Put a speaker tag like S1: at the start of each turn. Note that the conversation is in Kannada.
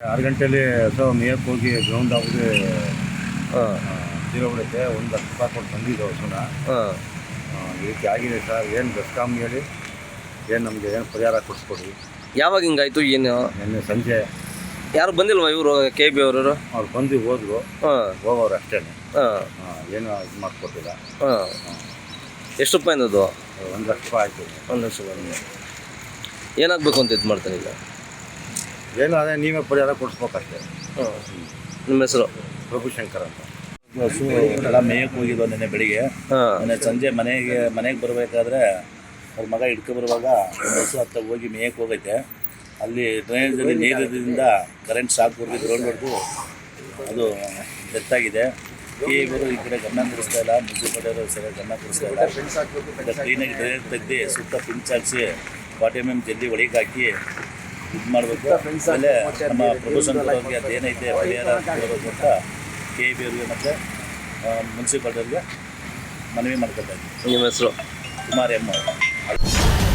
S1: ಆರು ಗಂಟೆಯಲ್ಲಿ ಸೊ ಮೇಯಕ್ಕೆ ಹೋಗಿ ಗ್ರೌಂಡ್ ಆಗಿ
S2: ಜೀರೋ
S1: ಬಿಡುತ್ತೆ ಒಂದು ಹತ್ತು ರೂಪಾಯಿ ಕೊಟ್ಟು ಬಂದಿದ್ದು ಸುನ
S2: ಹಾಂ.
S1: ಈ ರೀತಿ ಆಗಿದೆ ಸರ್? ಏನು ಬೆಸ್ಕಾಮ್ ಹೇಳಿ? ಏನು ನಮಗೆ ಏನು ಪರಿಹಾರ ಕೊಡಿಸ್ಕೊಡಿ
S2: ಯಾವಾಗ ಹಿಂಗಾಯ್ತು ಏನು?
S1: ನಿನ್ನೆ ಸಂಜೆ.
S2: ಯಾರು ಬಂದಿಲ್ವಾ ಇವರು ಕೆ ಬಿ ಅವರು
S1: ಅವ್ರು? ಬಂದು ಹೋದ್ರು.
S2: ಹಾಂ.
S1: ಹೋಗೋರು ಅಷ್ಟೇ.
S2: ಹಾಂ.
S1: ಏನು ಇದು ಮಾಡಿಕೊಟ್ಟಿಲ್ಲ.
S2: ಹಾಂ. ಎಷ್ಟು ರೂಪಾಯಿ ಅದು
S1: ಒಂದು ಲಕ್ಷ ರೂಪಾಯಿ ಆಯಿತು.
S2: ಒಂದು ಲಕ್ಷ ರೂಪಾಯಿ. ಏನಾಗಬೇಕು ಅಂತ ಇದು ಮಾಡ್ತಾನೆ ಈಗ?
S1: ಏನು ಅದೇ ನೀವೇ ಪರಿಹಾರ ಕೊಡಿಸ್ಬೇಕಷ್ಟೇ.
S2: ಹಾಂ. ನಿಮ್ಮ ಹೆಸರು?
S1: ಪ್ರಭುಶಂಕರ್ ಅಂತ.
S3: ಹಸು ಎಲ್ಲ ಮೇಯಕ್ಕೆ ಹೋಗಿದ್ವು ನಿನ್ನೆ ಬೆಳಿಗ್ಗೆ.
S2: ನಿನ್ನೆ
S3: ಮೊನ್ನೆ ಸಂಜೆ ಮನೆಗೆ ಮನೆಗೆ ಬರಬೇಕಾದ್ರೆ ಅವ್ರ ಮಗ ಹಿಡ್ಕೊ ಬರುವಾಗ ಬಸ್ಸು ಹಸು ಹತ್ತ ಹೋಗಿ ಮೇಯಕ್ಕೆ ಹೋಗೈತೆ. ಅಲ್ಲಿ ಡ್ರೈನೇಜಲ್ಲಿ ನೀರಿದ್ದರಿಂದ ಕರೆಂಟ್ ಶಾಕ್ ಹೊಡೆದು ಗ್ರೌಂಡ್ ಹೊಡೆದು ಅದು ಡೆತ್ ಆಗಿದೆ. ಈ ಇವರು ಈ ಕಡೆ ಗಮನ ಕೊಡಿಸ್ತಾ ಇಲ್ಲ ಮುನ್ಸಿಪಾಲಿಟಿಯವರು ಸರಿಯಾಗಿ ಗಮನ ಕೊಡಿಸ್ತಾ ಇಲ್ಲ. ಕ್ಲೀನಾಗಿ ಡ್ರೈನೇಜ್ ತೆಗ್ದು ಸುತ್ತ ಪಿಂಚ್ ಹಾಕ್ಸಿ ಎಂ ಎಂ ಜಲ್ದಿ ಒಳಗೆ ಹಾಕಿ ಇದು ಮಾಡಬೇಕು. ಆಮೇಲೆ ನಮ್ಮ ಪ್ರೊಫೆಷನ್ ಅವ್ರಿಗೆ ಅದೇನೈತೆ ಪರಿಹಾರ ಕೊಡಬೇಕು ಅಂತ ಕೆ ಬಿ ಅವ್ರಿಗೆ ಮತ್ತು ಮುನ್ಸಿಪಾಲ್ಟಿಯವ್ರಿಗೆ ಮನವಿ ಮಾಡ್ಕೊತಾ ಇದ್ದೀವಿ
S2: ನಿಮ್ಮ ಹೆಸರು?
S3: ಕುಮಾರ್ ಎಂ ಅವರು.